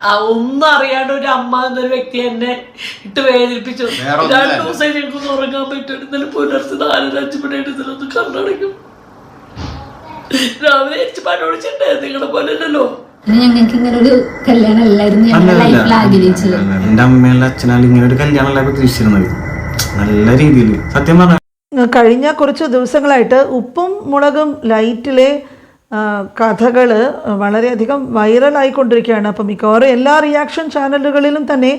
ആ ഒന്നും അറിയാണ്ട് ഒരു അമ്മ എന്നൊരു വ്യക്തി എന്നെ ഇട്ട് വേദനിപ്പിച്ചു. രണ്ടു. ദിവസം ഞങ്ങൾക്കൊന്നും ഉറങ്ങാൻ പറ്റും ഇന്നലെ പുലർച്ചെ നാലര അഞ്ച് മണിയായിട്ട് ഇതിലൊന്ന് കണ്ണടയ്ക്കും. രാവിലെ എനിക്ക് പണോടിച്ചിട്ടേ നിങ്ങളെ പോലെ അല്ലല്ലോ. ഞങ്ങൾക്ക് ഇങ്ങനെ ഒരു കല്യാണം അല്ലായിരുന്നു ഞങ്ങളുടെ ലൈഫിൽ ആഗ്രഹിച്ചത്. എന്റെ അമ്മയുള്ള അച്ഛനാൽ ഇങ്ങനെ ഒരു കല്യാണമല്ല പ്രതീക്ഷിച്ചിരുന്നത് നല്ല രീതിയിൽ. സത്യം പറഞ്ഞ കഴിഞ്ഞ കുറച്ച് ദിവസങ്ങളായിട്ട് ഉപ്പും മുളകും ലൈറ്റിലെ കഥകൾ വളരെയധികം വൈറലായിക്കൊണ്ടിരിക്കുകയാണ്. അപ്പോൾ മിക്കവാറും എല്ലാ റിയാക്ഷൻ ചാനലുകളിലും തന്നെ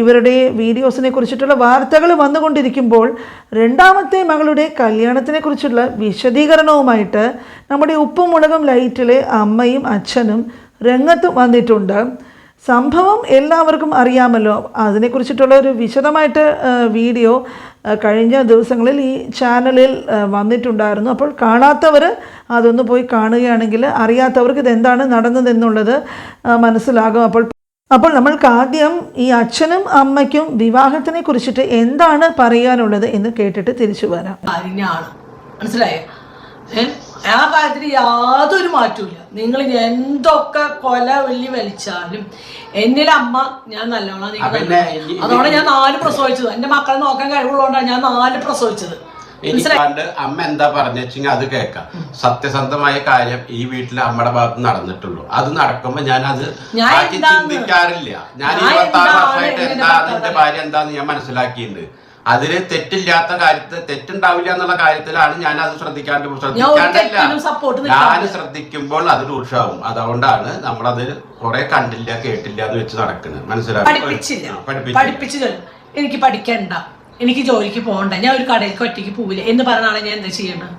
ഇവരുടെ വീഡിയോസിനെ കുറിച്ചിട്ടുള്ള വാർത്തകൾ വന്നുകൊണ്ടിരിക്കുമ്പോൾ രണ്ടാമത്തെ മകളുടെ കല്യാണത്തിനെ കുറിച്ചുള്ള വിശദീകരണവുമായിട്ട് നമ്മുടെ ഉപ്പും മുളകും ലൈറ്റിലെ അമ്മയും അച്ഛനും രംഗത്ത് വന്നിട്ടുണ്ട്. സംഭവം എല്ലാവർക്കും അറിയാമല്ലോ. അതിനെക്കുറിച്ചിട്ടുള്ള ഒരു വിശദമായിട്ട് വീഡിയോ കഴിഞ്ഞ ദിവസങ്ങളിൽ ഈ ചാനലിൽ വന്നിട്ടുണ്ടായിരുന്നു. അപ്പോൾ കാണാത്തവർ അതൊന്ന് പോയി കാണുകയാണെങ്കിൽ അറിയാത്തവർക്ക് ഇതെന്താണ് നടന്നതെന്നുള്ളത് മനസ്സിലാകും. അപ്പോൾ അപ്പോൾ നമ്മൾക്ക് ആദ്യം ഈ അച്ഛനും അമ്മയ്ക്കും വിവാഹത്തിനെ കുറിച്ചിട്ട് എന്താണ് പറയാനുള്ളത് എന്ന് കേട്ടിട്ട് തിരിച്ചു വരാം. മനസ്സിലായേ? ആ കാര്യത്തിൽ യാതൊരു മാറ്റമില്ല നിങ്ങൾ എന്തൊക്കെ കൊല വെള്ളി വലിച്ചാലും എന്നിലെ അമ്മ ഞാൻ നല്ലോണം അതുകൊണ്ട് ഞാൻ നാല് പ്രസവിച്ചത്. എന്റെ മക്കളെ നോക്കാൻ കഴിവുള്ളതുകൊണ്ടാണ് ഞാൻ നാല് പ്രസവിച്ചത്. അമ്മ എന്താ പറഞ്ഞെച്ചെങ്കിൽ അത് കേൾക്കാം. സത്യസന്ധമായ കാര്യം ഈ വീട്ടിൽ അമ്മയുടെ ഭാഗത്ത് നടന്നിട്ടുള്ളൂ. അത് നടക്കുമ്പോ ഞാൻ അത് ചിന്തിക്കാറില്ല. ഞാൻ ഞാൻ ഇരുപത്തി ആറ് വർഷമായിട്ട് എന്താ എന്റെ ഭാര്യ എന്താന്ന് ഞാൻ മനസ്സിലാക്കിയിട്ടുണ്ട്. അതിൽ തെറ്റില്ലാത്ത കാര്യത്തിൽ തെറ്റുണ്ടാവില്ല എന്നുള്ള കാര്യത്തിലാണ് ഞാൻ അത് ശ്രദ്ധിക്കാണ്ട് ശ്രദ്ധിക്കാണ്ടല്ല. ഞാൻ ശ്രദ്ധിക്കുമ്പോൾ അത് രൂക്ഷമാവും അതുകൊണ്ടാണ് നമ്മളത് കുറെ കണ്ടില്ല കേട്ടില്ല അത് വെച്ച് നടക്കുന്നത്. മനസ്സിലാക്കി പഠിപ്പിച്ചില്ല. എനിക്ക് പഠിക്കണ്ട. എനിക്ക് ജോലിക്ക് പോകണ്ട. ഞാൻ ഒരു കടയിലേക്ക് ഒറ്റയ്ക്ക് പോവില്ല. എന്ന് പറഞ്ഞാണ് ഞാൻ എന്താ ചെയ്യേണ്ടത്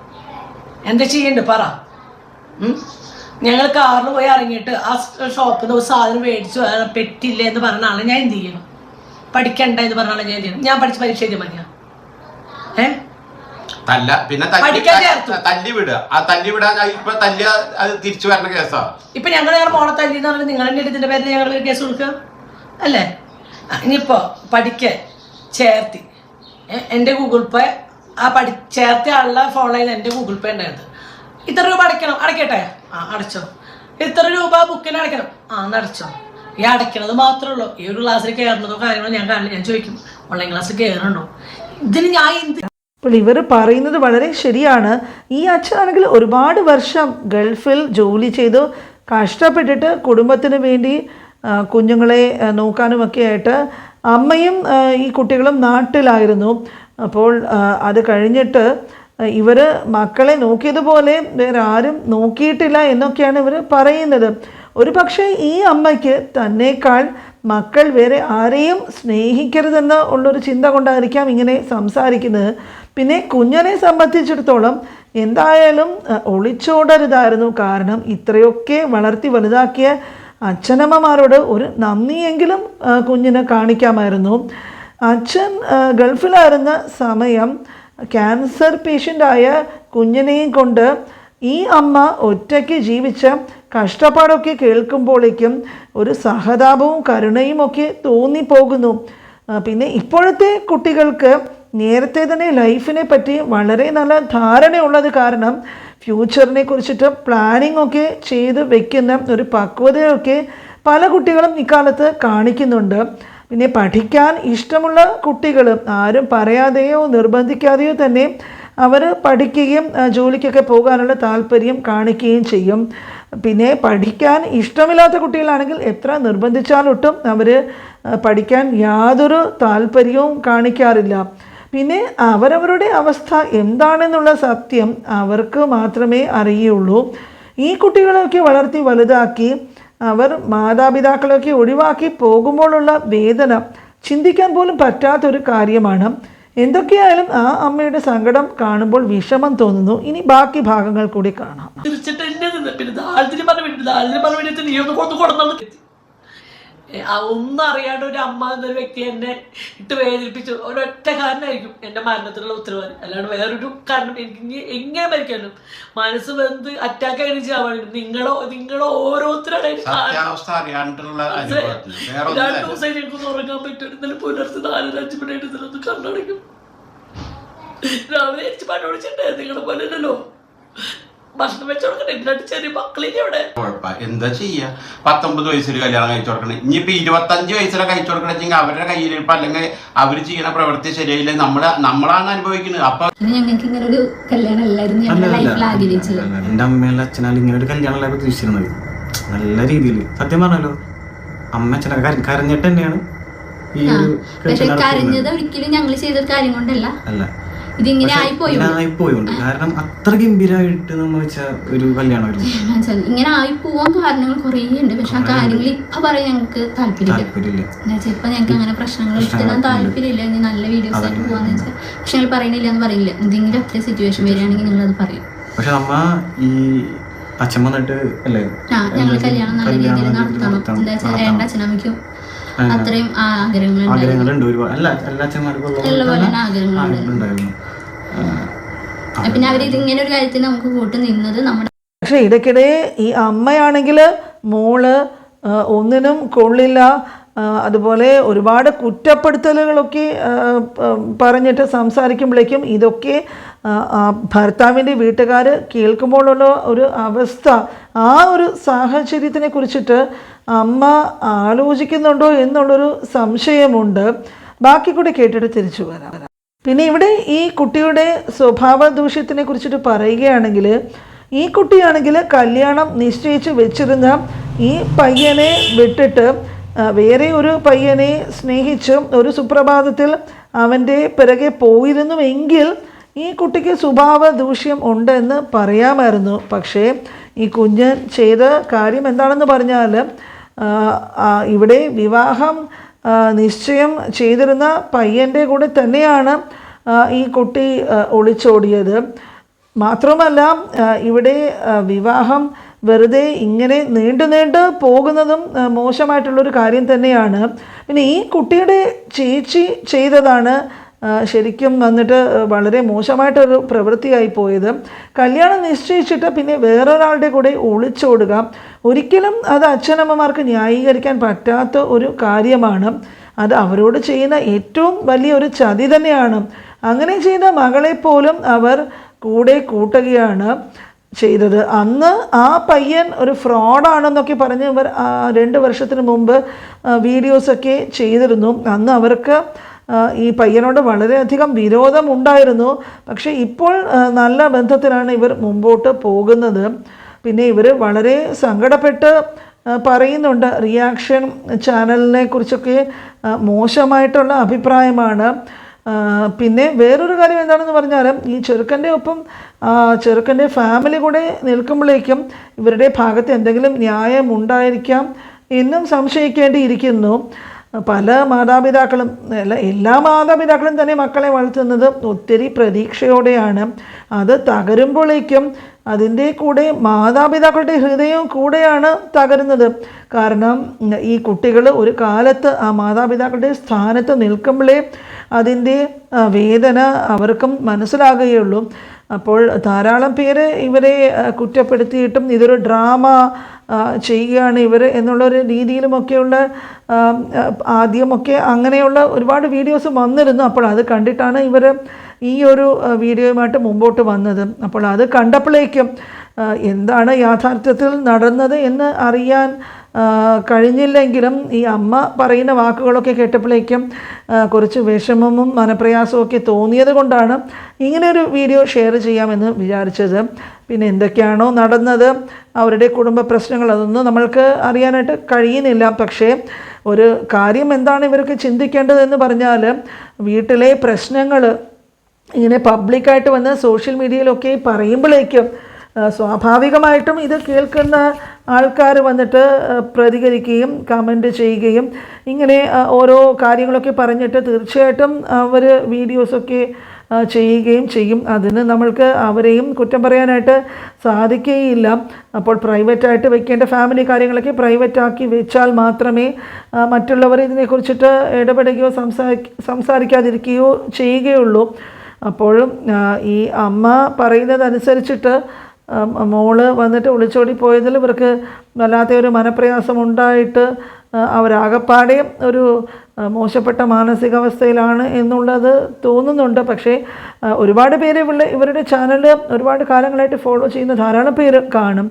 എന്താ ചെയ്യണ്ട? പറ? ഞങ്ങൾ കാറിൽ പോയി ഇറങ്ങിയിട്ട് ആ ഷോപ്പിൽ നിന്ന് ഒരു സാധനം മേടിച്ചു. പെറ്റില്ല എന്ന് പറഞ്ഞാണ് ഞാൻ എന്ത് ചെയ്യണം? പഠിക്കണ്ട എന്ന് പറഞ്ഞാൽ ഞാൻ ചെയ്യണം ഞാൻ പഠിച്ച് പരീക്ഷ എഴുതി മതിയാ? ഏ? തല്ല പിന്നെ തല്ലി. വിടുക. ആ തല്ലി വിടാൻ ഇപ്പൊ തല്ലി അത് തിരിച്ചു വരണ കേസാ. ഇപ്പൊ ഞങ്ങൾ ഞങ്ങളുടെ മോളെ തല്ലി എന്ന് പറഞ്ഞാൽ തന്നെ ഇതിന്റെ പേരിൽ ഞങ്ങൾ കേസ് കൊടുക്കുക? അല്ലേ? ഇനിയിപ്പോ പഠിക്ക ചേർത്തി. എന്റെ ഗൂഗിൾ പേ ആ പഠി ചേർത്ത ആളുടെ ഫോണിൽ എന്റെ ഗൂഗിൾ പേ ഉണ്ടായത് ഇത്ര രൂപ അടയ്ക്കണം. അടയ്ക്കട്ടെ? ആ അടച്ചോ. ഇത്ര രൂപ ബുക്കിന് അടയ്ക്കണം. ആ എന്നാ അടച്ചോ. ഈ അടയ്ക്കണത് മാത്രമേ ഉള്ളൂ ഈ ഒരു ക്ലാസ്സിൽ കയറുന്നതോ കാര്യങ്ങളോ ഞാൻ കാണില്ല. ഞാൻ ചോദിക്കും ഓൺലൈൻ ക്ലാസ്സിൽ കയറണോ ഇതിന് ഞാൻ എന്ത് അപ്പോൾ ഇവർ പറയുന്നത് വളരെ ശരിയാണ്. ഈ അച്ഛനാണെങ്കിൽ ഒരുപാട് വർഷം ഗൾഫിൽ ജോലി ചെയ്തു കഷ്ടപ്പെട്ടിട്ട് കുടുംബത്തിന് വേണ്ടി കുഞ്ഞുങ്ങളെ നോക്കാനുമൊക്കെ ആയിട്ട് അമ്മയും ഈ കുട്ടികളും നാട്ടിലായിരുന്നു. അപ്പോൾ അത് കഴിഞ്ഞിട്ട് ഇവർ മക്കളെ നോക്കിയതുപോലെ വേറെ ആരും നോക്കിയിട്ടില്ല എന്നൊക്കെയാണ് ഇവർ പറയുന്നത്. ഒരു പക്ഷേ ഈ അമ്മയ്ക്ക് തന്നേക്കാൾ മക്കൾ വേറെ ആരെയും സ്നേഹിക്കരുതെന്ന് ഉള്ളൊരു ചിന്ത കൊണ്ടായിരിക്കാം ഇങ്ങനെ സംസാരിക്കുന്നത്. പിന്നെ കുഞ്ഞനെ സംബന്ധിച്ചിടത്തോളം എന്തായാലും ഒളിച്ചോടരുതായിരുന്നു. കാരണം ഇത്രയൊക്കെ വളർത്തി വലുതാക്കിയ അച്ഛനമ്മമാരോട് ഒരു നന്ദിയെങ്കിലും കുഞ്ഞിന് കാണിക്കാമായിരുന്നു. അച്ഛൻ ഗൾഫിലായിരുന്ന സമയം ക്യാൻസർ പേഷ്യന്റായ കുഞ്ഞിനെയും കൊണ്ട് ഈ അമ്മ ഒറ്റയ്ക്ക് ജീവിച്ച കഷ്ടപ്പാടൊക്കെ കേൾക്കുമ്പോഴേക്കും ഒരു സഹതാപവും കരുണയും ഒക്കെ തോന്നിപ്പോകുന്നു. പിന്നെ ഇപ്പോഴത്തെ കുട്ടികൾക്ക് നേരത്തെ തന്നെ ലൈഫിനെ പറ്റി വളരെ നല്ല ധാരണയുള്ളത് കാരണം ഫ്യൂച്ചറിനെ കുറിച്ചിട്ട് പ്ലാനിംഗ് ഒക്കെ ചെയ്ത് വെക്കുന്ന ഒരു പക്വതയൊക്കെ പല കുട്ടികളും ഇക്കാലത്ത് കാണിക്കുന്നുണ്ട്. പിന്നെ പഠിക്കാൻ ഇഷ്ടമുള്ള കുട്ടികൾ ആരും പറയാതെയോ നിർബന്ധിക്കാതെയോ തന്നെ അവർ പഠിക്കുകയും ജോലിക്കൊക്കെ പോകാനുള്ള താല്പര്യം കാണിക്കുകയും ചെയ്യും. പിന്നെ പഠിക്കാൻ ഇഷ്ടമില്ലാത്ത കുട്ടികളാണെങ്കിൽ എത്ര നിർബന്ധിച്ചാലൊട്ടും അവർ പഠിക്കാൻ യാതൊരു താല്പര്യവും കാണിക്കാറില്ല. പിന്നെ അവരവരുടെ അവസ്ഥ എന്താണെന്നുള്ള സത്യം അവർക്ക് മാത്രമേ അറിയുള്ളൂ. ഈ കുട്ടികളെയൊക്കെ വളർത്തി വലുതാക്കി അവർ മാതാപിതാക്കളെയൊക്കെ ഒഴിവാക്കി പോകുമ്പോഴുള്ള വേദന ചിന്തിക്കാൻ പോലും പറ്റാത്തൊരു കാര്യമാണ്. എന്തൊക്കെയായാലും ആ അമ്മയുടെ സങ്കടം കാണുമ്പോൾ വിഷമം തോന്നുന്നു. ഇനി ബാക്കി ഭാഗങ്ങൾ കൂടി കാണാം. തീർച്ചയായിട്ടും പിന്നെ ദാരിദ്ര്യം പറഞ്ഞ ദാരിദ്ര്യം പറഞ്ഞ നീ ഒന്ന് കൊടുത്തു കൊടുന്നു ഒന്നും അറിയാണ്ട് ഒരു അമ്മ എന്നൊരു വ്യക്തി എന്നെ ഇട്ട് വേദനിപ്പിച്ചു. ഒരൊറ്റ കാരണമായിരിക്കും എന്റെ മരണത്തിനുള്ള ഉത്തരവാദി. അല്ലാണ്ട് വേറൊരു കാരണം എനിക്ക് എങ്ങനെ മരിക്കാനും. മനസ്സ് വെന്ത് അറ്റാക്ക് അങ്ങനെ ചെയ്യാൻ നിങ്ങളോ നിങ്ങളോ ഓരോരുത്തരുടെ വേറെ രണ്ടു ദിവസം എനിക്കൊന്ന് ഉറങ്ങാൻ പറ്റും. ഇന്നലെ പുലർച്ചെ നാലര അഞ്ച് മണിയായിട്ട് ഇതിലൊന്ന് കണ്ണടയ്ക്കും. രാവിലെ എനിക്ക് വിളിച്ചിട്ടുണ്ടായിരുന്നു നിങ്ങളെ പോലെ അല്ലല്ലോ. ഭക്ഷണം വെച്ച് ചെറിയ മക്കളില്ലേ അവിടെ കുഴപ്പ എന്താ ചെയ്യാ? പത്തൊമ്പത് വയസ്സിൽ കല്യാണം കഴിച്ചു കൊടുക്കണേ. ഇനിയിപ്പോ ഇരുപത്തഞ്ച് വയസ്സിലെ കഴിച്ചു കൊടുക്കണെങ്കിൽ അവരുടെ കയ്യിലിരിപ്പ് അല്ലെങ്കിൽ അവർ ചെയ്യുന്ന പ്രവൃത്തി ശരിയായില്ല. നമ്മൾ നമ്മളാണ് അനുഭവിക്കുന്നത്. അപ്പൊ ഇത് ഞങ്ങൾക്ക് ഇങ്ങനെ ഒരു കല്യാണം അല്ലായിരുന്നു ഞങ്ങളുടെ ലൈഫിൽ ആഗ്രഹിച്ചത്. എന്റെ അമ്മയല്ല അച്ഛനാലും ഇങ്ങനെ ഒരു കല്യാണമല്ല പ്രതീക്ഷിച്ചിരുന്നത്. നല്ല രീതിയിൽ സത്യം പറഞ്ഞല്ലോ. അമ്മ അച്ഛനെ കര- കരഞ്ഞിട്ട് തന്നെയാണ് ഈ ഒരു കരഞ്ഞത് ഒരിക്കലും ഞങ്ങൾ ചെയ്ത കാര്യം കൊണ്ടല്ല. അല്ല. ഇതിങ്ങനെ ആയിപ്പോയി. ആയിപ്പോയുണ്ട് കാരണം അത്ര ഗംഭീരമായിട്ട് നമ്മൾ വെച്ച ഒരു കല്യാണമായിരുന്നു. ഇങ്ങനെ ആയി പോവാൻ കാരണങ്ങൾ കുറേ ഉണ്ട്. പക്ഷെ ആ കാര്യങ്ങൾ ഇപ്പൊ പറയാൻ ഞങ്ങൾക്ക് താല്പര്യമില്ല. ഇപ്പൊ ഞങ്ങൾക്ക് അങ്ങനെ പ്രശ്നങ്ങൾ എടുത്തിടാൻ താല്പര്യമില്ല. ഇനി നല്ല വീഡിയോസ് ആയിട്ട് പോവാന്ന് വെച്ചാൽ പക്ഷെ ഞങ്ങൾ പറയണില്ല എന്ന് പറയില്ല. എന്തെങ്കിലും അത്ര സിറ്റുവേഷൻ വരികയാണെങ്കിൽ നിങ്ങൾ അത് പറയും. പക്ഷെ നമ്മ ഈ അച്ഛൻ വന്നിട്ട് അല്ലേ? ഞങ്ങൾ കല്യാണം നല്ല രീതിയിൽ നടത്തണം. എന്താ വെച്ചാൽ രണ്ട് അച്ഛനമ്മയ്ക്കും അത്രയും ആഗ്രഹങ്ങളുണ്ട് അല്ല എല്ലാ അച്ഛന്മാർക്കും ആഗ്രഹങ്ങളുണ്ടായിരുന്നു പിന്നെ അവർ ഇതിങ്ങനെ ഒരു കാര്യത്തിൽ നമുക്ക് കൂട്ടു നിന്നത് നമ്മുടെ പക്ഷേ ഇടയ്ക്കിടെ ഈ അമ്മയാണെങ്കിൽ മോൾ ഒന്നിനും കൊള്ളില്ല. അതുപോലെ ഒരുപാട് കുറ്റപ്പെടുത്തലുകളൊക്കെ പറഞ്ഞിട്ട് സംസാരിക്കുമ്പോഴേക്കും ഇതൊക്കെ ഭർത്താവിന്റെ വീട്ടുകാർ കേൾക്കുമ്പോഴുള്ള ഒരു അവസ്ഥ ആ ഒരു സാഹചര്യത്തിനെ കുറിച്ചിട്ട് അമ്മ ആലോചിക്കുന്നുണ്ടോ എന്നുള്ളൊരു സംശയമുണ്ട്. ബാക്കി കൂടെ കേട്ടിട്ട് തിരിച്ചു വരാം. പിന്നെ ഇവിടെ ഈ കുട്ടിയുടെ സ്വഭാവ ദൂഷ്യത്തിനെ കുറിച്ചിട്ട് പറയുകയാണെങ്കിൽ ഈ കുട്ടിയാണെങ്കിൽ കല്യാണം നിശ്ചയിച്ച് വെച്ചിരുന്ന ഈ പയ്യനെ വിട്ടിട്ട് വേറെ ഒരു പയ്യനെ സ്നേഹിച്ച് ഒരു സുപ്രഭാതത്തിൽ അവന്റെ പിറകെ പോയിരുന്നുവെങ്കിൽ ഈ കുട്ടിക്ക് സ്വഭാവ ദൂഷ്യം ഉണ്ടെന്ന് പറയാമായിരുന്നു. പക്ഷേ ഈ കുഞ്ഞ് ചെയ്ത കാര്യം എന്താണെന്ന് പറഞ്ഞാൽ ഇവിടെ വിവാഹം നിശ്ചയം ചെയ്തിരുന്ന പയ്യന്റെ കൂടെ തന്നെയാണ് ഈ കുട്ടി ഒളിച്ചോടിയത്. മാത്രമല്ല ഇവിടെ വിവാഹം വെറുതെ ഇങ്ങനെ നീണ്ടു നീണ്ട് പോകുന്നതും മോശമായിട്ടുള്ളൊരു കാര്യം തന്നെയാണ്. പിന്നെ ഈ കുട്ടിയുടെ ചേച്ചി ചെയ്തതാണ് ശരിക്കും വന്നിട്ട് വളരെ മോശമായിട്ടൊരു പ്രവൃത്തിയായി പോയത്. കല്യാണം നിശ്ചയിച്ചിട്ട് പിന്നെ വേറൊരാളുടെ കൂടെ ഒളിച്ചോടുക ഒരിക്കലും അത് അച്ഛനമ്മമാർക്ക് ന്യായീകരിക്കാൻ പറ്റാത്ത ഒരു കാര്യമാണ്. അത് അവരോട് ചെയ്യുന്ന ഏറ്റവും വലിയൊരു ചതി തന്നെയാണ്. അങ്ങനെ ചെയ്ത മകളെ പോലും അവർ കൂടെ കൂട്ടുകയാണ് ചെയ്തത്. അന്ന് ആ പയ്യൻ ഒരു ഫ്രോഡാണെന്നൊക്കെ പറഞ്ഞ് ഇവർ രണ്ട് വർഷത്തിന് മുമ്പ് വീഡിയോസൊക്കെ ചെയ്തിരുന്നു. അന്ന് അവർക്ക് ഈ പയ്യനോട് വളരെയധികം വിരോധമുണ്ടായിരുന്നു. പക്ഷേ ഇപ്പോൾ നല്ല ബന്ധത്തിലാണ് ഇവർ മുമ്പോട്ട് പോകുന്നത്. പിന്നെ ഇവർ വളരെ സങ്കടപ്പെട്ട് പറയുന്നുണ്ട്. റിയാക്ഷൻ ചാനലിനെ കുറിച്ചൊക്കെ മോശമായിട്ടുള്ള അഭിപ്രായമാണ്. പിന്നെ വേറൊരു കാര്യം എന്താണെന്ന് പറഞ്ഞാൽ ഈ ചെറുക്കന്റെ ഒപ്പം ചെറുക്കന്റെ ഫാമിലി കൂടെ നിൽക്കുമ്പോഴേക്കും ഇവരുടെ ഭാഗത്ത് എന്തെങ്കിലും ന്യായമുണ്ടായിരിക്കാം എന്നും സംശയിക്കേണ്ടിയിരിക്കുന്നു. പല മാതാപിതാക്കളും അല്ല എല്ലാ മാതാപിതാക്കളും തന്നെ മക്കളെ വളർത്തുന്നത് ഒത്തിരി പ്രതീക്ഷയോടെയാണ്. അത് തകരുമ്പോഴേക്കും അതിന്റെ കൂടെ മാതാപിതാക്കളുടെ ഹൃദയവും കൂടെയാണ് തകരുന്നത്. കാരണം ഈ കുട്ടികൾ ഒരു കാലത്ത് ആ മാതാപിതാക്കളുടെ സ്ഥാനത്ത് നിൽക്കുമ്പോഴേ അതിന്റെ വേദന അവർക്കും മനസ്സിലാകുകയുള്ളൂ. അപ്പോൾ ധാരാളം പേര് ഇവരെ കുറ്റപ്പെടുത്തിയിട്ടും ഇതൊരു ഡ്രാമ ചെയ്യുകയാണ് ഇവർ എന്നുള്ളൊരു രീതിയിലുമൊക്കെയുള്ള ആദ്യമൊക്കെ അങ്ങനെയുള്ള ഒരുപാട് വീഡിയോസ് വന്നിരുന്നു. അപ്പോൾ അത് കണ്ടിട്ടാണ് ഇവർ ഈ ഒരു വീഡിയോയുമായിട്ട് മുമ്പോട്ട് വന്നത്. അപ്പോൾ അത് കണ്ടപ്പോഴേക്കും എന്താണ് യാഥാർത്ഥ്യത്തിൽ നടന്നത് എന്ന് അറിയാൻ കഴിഞ്ഞില്ലെങ്കിലും ഈ അമ്മ പറയുന്ന വാക്കുകളൊക്കെ കേട്ടപ്പോഴേക്കും കുറച്ച് വിഷമവും മനപ്രയാസവും ഒക്കെ തോന്നിയത് കൊണ്ടാണ് ഇങ്ങനെയൊരു വീഡിയോ ഷെയർ ചെയ്യാമെന്ന് വിചാരിച്ചത്. പിന്നെ എന്തൊക്കെയാണോ നടന്നത് അവരുടെ കുടുംബ പ്രശ്നങ്ങൾ അതൊന്നും നമ്മൾക്ക് അറിയാനായിട്ട് കഴിയുന്നില്ല. പക്ഷേ ഒരു കാര്യം എന്താണ് ഇവർക്ക് ചിന്തിക്കേണ്ടതെന്ന് പറഞ്ഞാൽ വീട്ടിലെ പ്രശ്നങ്ങൾ ഇങ്ങനെ പബ്ലിക്കായിട്ട് വന്ന് സോഷ്യൽ മീഡിയയിലൊക്കെ പറയുമ്പോഴേക്കും സ്വാഭാവികമായിട്ടും ഇത് കേൾക്കുന്ന ആൾക്കാർ വന്നിട്ട് പ്രതികരിക്കുകയും കമന്റ് ചെയ്യുകയും ഇങ്ങനെ ഓരോ കാര്യങ്ങളൊക്കെ പറഞ്ഞിട്ട് തീർച്ചയായിട്ടും അവർ വീഡിയോസൊക്കെ ചെയ്യുകയും ചെയ്യും. അതിന് നമ്മൾക്ക് അവരെയും കുറ്റം പറയാനായിട്ട് സാധിക്കുകയില്ല. അപ്പോൾ പ്രൈവറ്റായിട്ട് വെക്കേണ്ട ഫാമിലി കാര്യങ്ങളൊക്കെ പ്രൈവറ്റ് ആക്കി വെച്ചാൽ മാത്രമേ മറ്റുള്ളവർ ഇതിനെക്കുറിച്ചിട്ട് ഇടപെടുകയോ സംസാരി സംസാരിക്കാതിരിക്കുകയോ ചെയ്യുകയുള്ളൂ. അപ്പോഴും ഈ അമ്മ പറയുന്നതനുസരിച്ചിട്ട് മോൾ വന്നിട്ട് ഒളിച്ചോടി പോയതിൽ ഇവർക്ക് വല്ലാത്ത ഒരു മനപ്രയാസം ഉണ്ടായിട്ട് അവരാകപ്പാടെ ഒരു മോശപ്പെട്ട മാനസികാവസ്ഥയിലാണ് എന്നുള്ളത് തോന്നുന്നുണ്ട്. പക്ഷേ ഒരുപാട് പേര് ഇവിടെ ഇവരുടെ ചാനൽ ഒരുപാട് കാലങ്ങളായിട്ട് ഫോളോ ചെയ്യുന്ന ധാരാളം പേര് കാണും.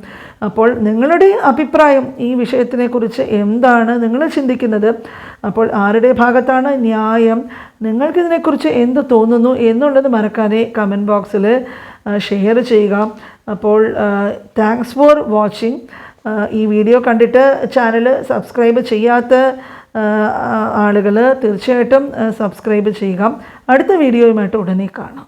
അപ്പോൾ നിങ്ങളുടെ അഭിപ്രായം ഈ വിഷയത്തിനെക്കുറിച്ച് എന്താണ്? നിങ്ങൾ ചിന്തിക്കുന്നത്? അപ്പോൾ ആരുടെ ഭാഗത്താണ് ന്യായം? നിങ്ങൾക്കിതിനെക്കുറിച്ച് എന്ത് തോന്നുന്നു എന്നുള്ളത് മറക്കാതെ കമന്റ് ബോക്സിൽ ഷെയർ ചെയ്യുക. അപ്പോൾ താങ്ക്സ് ഫോർ വാച്ചിങ് ഈ വീഡിയോ കണ്ടിട്ട് ചാനൽ സബ്സ്ക്രൈബ് ചെയ്യാത്ത ആളുകൾ തീർച്ചയായിട്ടും സബ്സ്ക്രൈബ് ചെയ്യുക. അടുത്ത വീഡിയോയുമായിട്ട് ഉടനെ കാണാം.